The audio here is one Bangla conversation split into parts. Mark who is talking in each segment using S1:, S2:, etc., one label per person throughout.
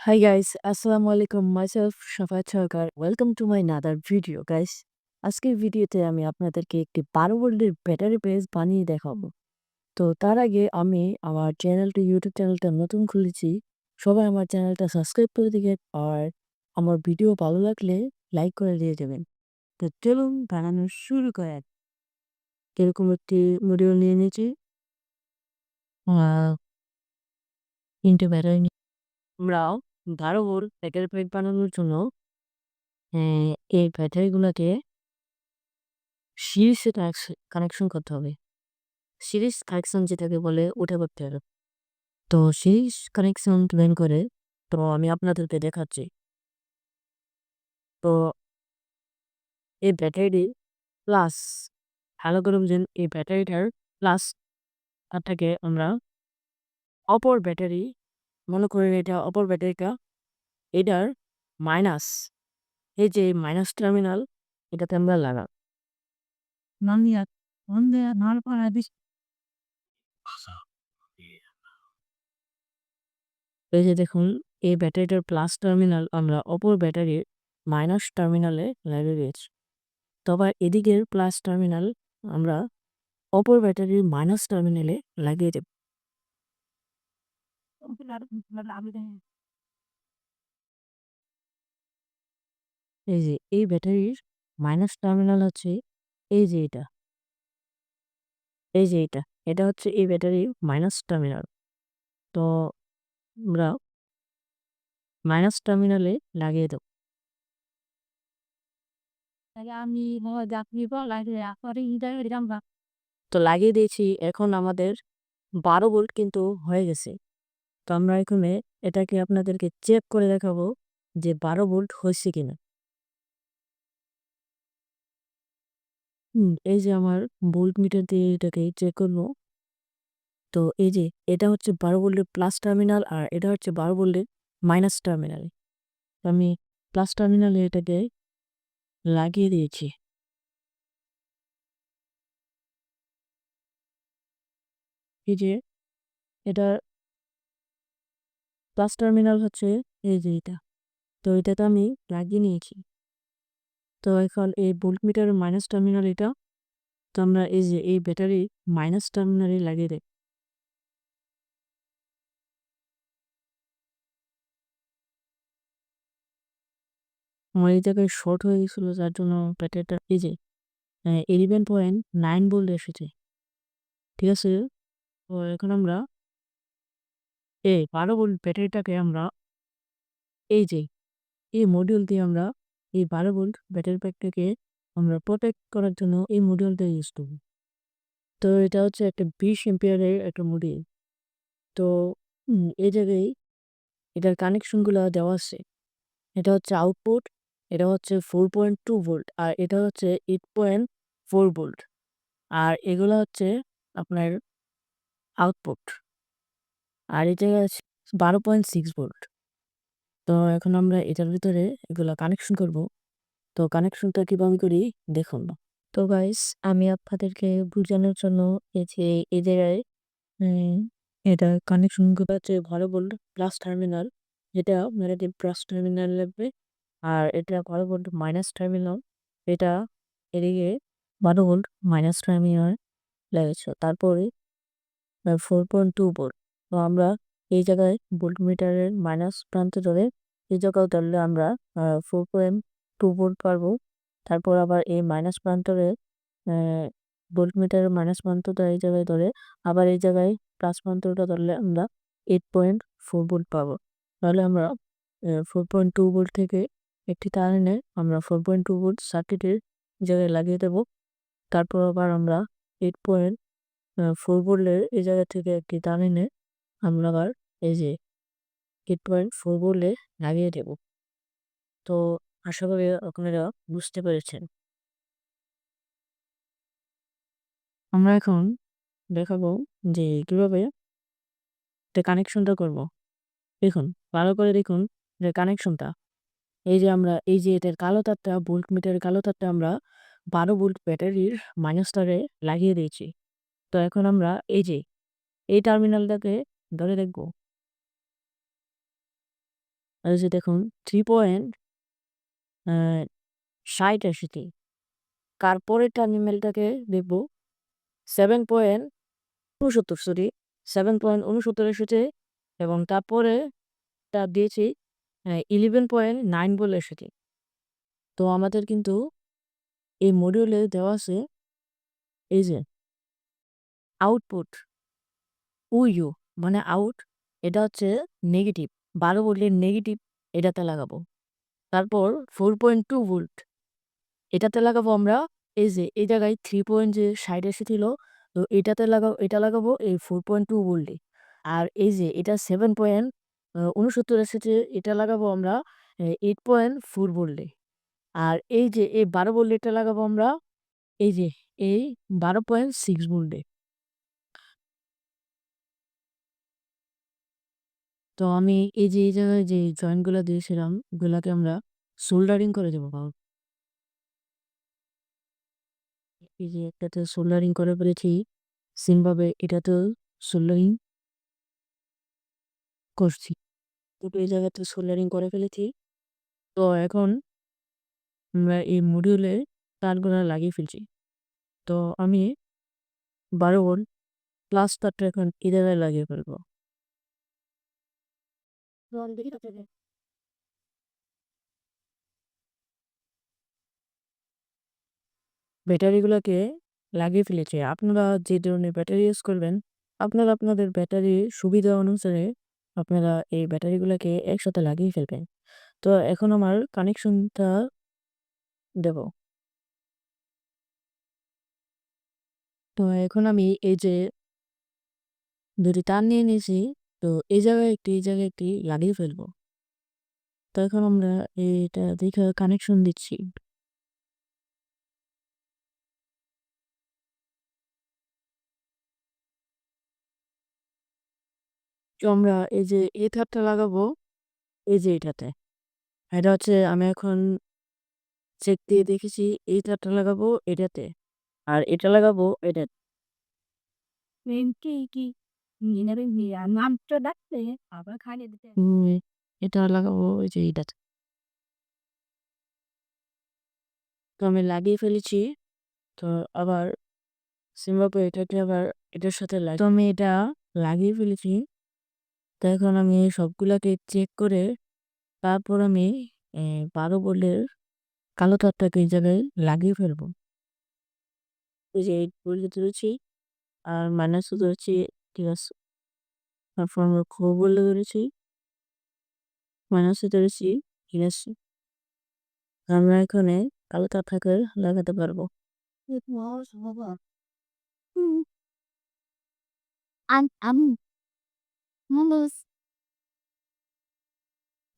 S1: Hi guys, Assalamu alaikum. Myself Shafat Sarkar. Welcome to my another video guys. আজকের ভিডিওতে আমি আপনাদেরকে একটি 12 ভোল্টের ব্যাটারি পেজ বানিয়ে দেখাবো। তো তার আগে আমি আমার চ্যানেলটি ইউটিউব চ্যানেলটা নতুন খুলেছি। সবাই আমার চ্যানেলটা সাবস্ক্রাইব করে দিবেন আর আমার ভিডিও ভালো লাগলে লাইক করে দিয়ে দেবেন। তো চলুন বানানো শুরু করা এরকম একটি মডিউল নিয়ে নিয়েছি। তিনটে ব্যাটারি নিয়ে ভোল্ট ব্যাটারি প্যাক বানানোর জন্য। আহ, এই ব্যাটারিগুলোকে সিরিজে কানেকশন করতে হবে। সিরিজ কানেকশন যেটাকে বলে ওটা করতে হবে। তো সিরিজ কানেকশন প্ল্যান করে তো আমি আপনাদেরকে দেখাচ্ছি। তো এই ব্যাটারি প্লাস ভালো করে বুঝেন এই ব্যাটারিটার প্লাস তারটাকে আমরা অপর ব্যাটারি মনে করেন এটা অপর ব্যাটারিটা এটার মাইনাস এই যে মাইনাস টার্মিনাল এটাতে আমরা লাগাব। এই যে দেখুন এই ব্যাটারিটার প্লাস টার্মিনাল আমরা অপর ব্যাটারির মাইনাস টার্মিনালে লাগিয়ে দিয়েছি। তবে এদিকের প্লাস টার্মিনাল আমরা অপর ব্যাটারির মাইনাস টার্মিনালে লাগিয়ে দেব। এই যে এই ব্যাটারির মাইনাস টার্মিনাল হচ্ছে এই যে এটা। এই যে এটা এটা হচ্ছে এই ব্যাটারির মাইনাস টার্মিনাল তো আমরা মাইনাস টার্মিনালে লাগিয়ে দেব। তো লাগিয়ে দিয়েছি এখন আমাদের বারো ভোল্ট কিন্তু হয়ে গেছে। তো আমরা এখানে এটাকে আপনাদেরকে চেক করে দেখাবো যে বারো ভোল্ট হয়েছে কিনা। হুম, এই যে আমার ভোল্ট মিটার দিয়ে এটাকে চেক করব। তো এই যে এটা হচ্ছে বারো ভোল্টের প্লাস টার্মিনাল আর এটা হচ্ছে বারো ভোল্টের মাইনাস টার্মিনাল। আমি প্লাস টার্মিনালে এটাকে লাগিয়ে দিয়েছি। এই যে এটা প্লাস টার্মিনাল হচ্ছে এই যে এটা। তো এটাতে আমি লাগিয়ে নিয়েছি। তো এখন এই ভোল্ট মিটারের মাইনাস টার্মিনাল এটা। তো আমরা এই যে এই ব্যাটারি মাইনাস টার্মিনালে লাগিয়ে দেয় আমার এই জায়গায় শর্ট হয়ে গেছিল, যার জন্য ব্যাটারিটা এই যে ইলেভেন পয়েন্ট নাইন ভোল্ট এসেছে। ঠিক আছে? তো এখন আমরা এই বারো ভোল্ট ব্যাটারিটাকে আমরা এই যে, এই মডিউল দিয়ে আমরা এই বারো ভোল্ট ব্যাটারি প্যাকটাকে আমরা প্রোটেক্ট করার জন্য এই মডিউলটা ইউজ করব। তো এটা হচ্ছে একটা বিশ এম্পিয়ারের একটা মডিউল তো এই জায়গায় এটার কানেকশনগুলো দেওয়া আছে। এটা হচ্ছে আউটপুট এটা হচ্ছে ফোর পয়েন্ট টু ভোল্ট আর এটা হচ্ছে এইট পয়েন্ট ফোর ভোল্ট আর এগুলো হচ্ছে আপনার আউটপুট আর এটা বারো পয়েন্ট সিক্স ভোল্ট। তো এখন আমরা এটার ভিতরে এগুলো কানেকশন করব। তো কানেকশনটা কীভাবে করি দেখুন। তো গাইস আমি আপনাদেরকে বোঝানোর জন্য এই যে জায়গায় এটা কানেকশনগুলো হচ্ছে ভালো বলতে প্লাস টার্মিনাল যেটা নেগেটিভ প্লাস টার্মিনাল লাগবে। আর এটা বারো ভোল্ট মাইনাস টার্মিনাল এটা এদিকে বারো ভোল্ট মাইনাস টার্মিনাল লেগেছে। তারপরে ফোর পয়েন্ট টু ভোল্ট। তো আমরা এই জায়গায় ভোল্ট মিটারের মাইনাস প্রান্তে ধরে এই জায়গাও ধরলে আমরা ফোর পয়েন্ট টু ভোল্ট পারব। তারপর আবার এই মাইনাস প্রান্তরে ভোল্ট মিটারের মাইনাস প্রান্তটা এই জায়গায় ধরে, আবার এই জায়গায় প্লাস প্রান্তটা ধরলে আমরা এইট পয়েন্ট ফোর ভোল্ট পাবো। তাহলে আমরা ফোর পয়েন্ট টু ভোল্ট থেকে একটি তার এনে আমরা ফোর পয়েন্ট টু ভোল্ট সার্কিটের জায়গায় লাগিয়ে দেব। তারপর আবার আমরা এইট পয়েন্ট ফোর ভোল্টের এই জায়গা থেকে একটি তার এনে আমরা আবার এই যে এইট পয়েন্ট ফোর ভোল্টে লাগিয়ে দেব। তো আশা করি আপনারা বুঝতে পেরেছেন। আমরা এখন দেখাবো যে কীভাবে এটা কানেকশনটা করব। দেখুন, ভালো করে দেখুন যে কানেকশনটা এই যে আমরা, এই যে এটার কালো তারটা ভোল্ট মিটারের কালো তারটা আমরা বারো ভোল্ট ব্যাটারির মাইনাস তারে লাগিয়ে দিয়েছি। তো এখন আমরা এই যে, এই টার্মিনালটাকে ধরে দেখব যে দেখুন থ্রি পয়েন্ট ষাট এসেছে। তারপরের টার্মিনালটাকে দেখব? সেভেন পয়েন্ট উনসত্তর সরি সেভেন পয়েন্ট উনসত্তর এসেছে এবং তারপরে তা দিয়েছি ইলেভেন পয়েন্ট নাইন বলে এসেছে। তো আমাদের কিন্তু এই মডিউলে দেওয়া আছে এই যে আউটপুট ইউ মানে আউট এটা হচ্ছে নেগেটিভ বারো ভোল্টের নেগেটিভ এটাতে লাগাবো। তারপর ফোর পয়েন্ট টু ভোল্ট এটাতে লাগাবো আমরা এই যে, এই জায়গায় থ্রি পয়েন্ট যে সাইড এসেছিল, তো এটাতে লাগাবো, এটা লাগাবো এই ফোর পয়েন্ট টু ভোল্টে আর এই যে, এটা সেভেন পয়েন্ট উনসত্তর এসেছে, এটা লাগাবো আমরা এইট পয়েন্ট ফোর ভোল্টে আর এই যে, এই বারো ভোল্ট এটা লাগাবো আমরা, এই যে, এই বারো পয়েন্ট সিক্স ভোল্টে তো আমি এই যে, এই জায়গায় যে জয়েন্টগুলো দিয়েছিলাম ওগুলাকে আমরা সোল্ডারিং করে দেবো পাওয়ার এই যে একটাতে সোল্ডারিং করে ফেলেছি সিমভাবে এটাতে সোল্ডারিং করছি। দুটো এই জায়গাতে সোল্ডারিং করে ফেলেছি। তো এখন আমরা এই মডিউলে তারগুলো লাগিয়ে ফেলছি। তো আমি বারো ভোল্ট প্লাস তারটা এখন এই জায়গায় লাগিয়ে ফেলব। ব্যাটারিগুলোকে লাগিয়ে ফেলেছি। আপনারা যে ধরনের ব্যাটারি ইউজ করবেন, আপনারা আপনাদের ব্যাটারি সুবিধা অনুসারে আপনারা এই ব্যাটারিগুলোকে একসাথে লাগিয়ে ফেলবেন। তো এখন আমার কানেকশনটা দেব। তো এখন আমি এই যে দুটি তার নিয়ে নিয়েছি। তো এই জায়গায় একটি, এই জায়গায় একটি লাগিয়ে ফেলব। তো এখন আমরা এটা দেখে কানেকশন দিচ্ছি। তো আমরা এই যে এই তারটা লাগাবো, এই যে এটাতে। এটা হচ্ছে আমি এখন চেক দিয়ে দেখেছি এই তারটা লাগাবো এটাতে, আর এটা লাগাবো এটাতে। হুম, এটা লাগাবো ওই যে এটাতে তো আমি লাগিয়ে ফেলেছি তো আবার সিম্বাপে এটাকে আবার এটার সাথে লাগিয়ে তো আমি এটা লাগিয়ে ফেলেছি। তো এখন আমি সবগুলাকে চেক করে তারপর আমি বারো বোল্টের কালো তারটাকে এই জায়গায় লাগিয়ে ফেলব। এই যে এইট বোল্টে ধরেছি আর মাইনাসও ধরেছি ঠিক আছে তারপর আমরা খো বললে ধরেছি মাইনাসে ধরেছি ঠিক আছে আমরা এখানে কালো তারটাকে লাগাতে পারব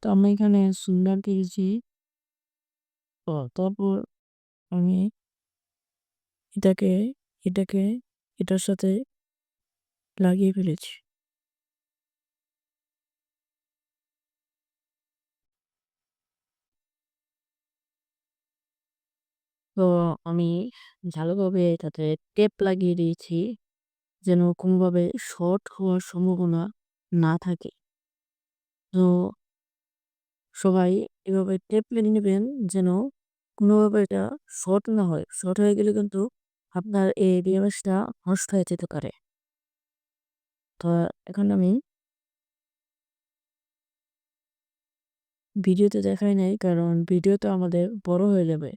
S1: তো আমি এখানে সুন্দর দিয়েছি তারপর আমি এটাকে এটাকে এটার সাথে লাগিয়ে ফেলেছি তো আমি ভালোভাবে তাতে টেপ লাগিয়ে দিয়েছি, যেন কোনোভাবে শর্ট হওয়ার সম্ভাবনা না থাকে। তো সবাই এভাবে টেপ মেনে নেবেন, যেন কোনোভাবে এটা শর্ট না হয়। শর্ট হয়ে গেলে কিন্তু আপনার এই বিএমএসটা নষ্ট হয়ে যেতে পারে। তো এখন আমি ভিডিওতে দেখাই নাই কারণ ভিডিও তো আমাদের বড় হয়ে যাবে।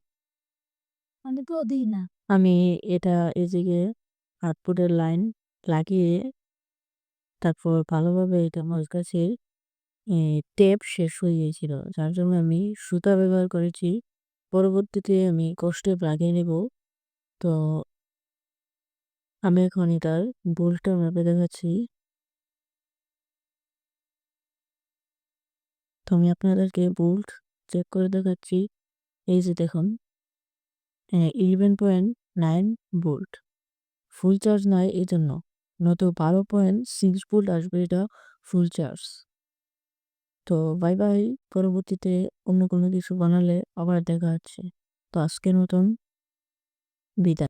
S1: আমি এটা এদিকে আউটপুটের লাইন লাগিয়ে তারপর ভালোভাবে এটা আমার কাছে টেপ শেষ হয়ে গিয়েছিল। যার জন্য আমি সুতা ব্যবহার করেছি। পরবর্তীতে আমি কষ্টে লাগিয়ে নেব। তো আমি এখন এটার বোল্টটা মেপে দেখাচ্ছি। তো আমি আপনাদেরকে বোল্ট চেক করে দেখাচ্ছি। এই যে দেখুন eleven point nine volt full charge নয় এই জন্য নয়তো বারো পয়েন্ট সিক্স বোল্ট আসবে এটা ফুল চার্জ তো বাই বাই পরবর্তীতে অন্য কোনো কিছু বানালে আবার দেখা হচ্ছে। তো আজকের মতন বিদায়।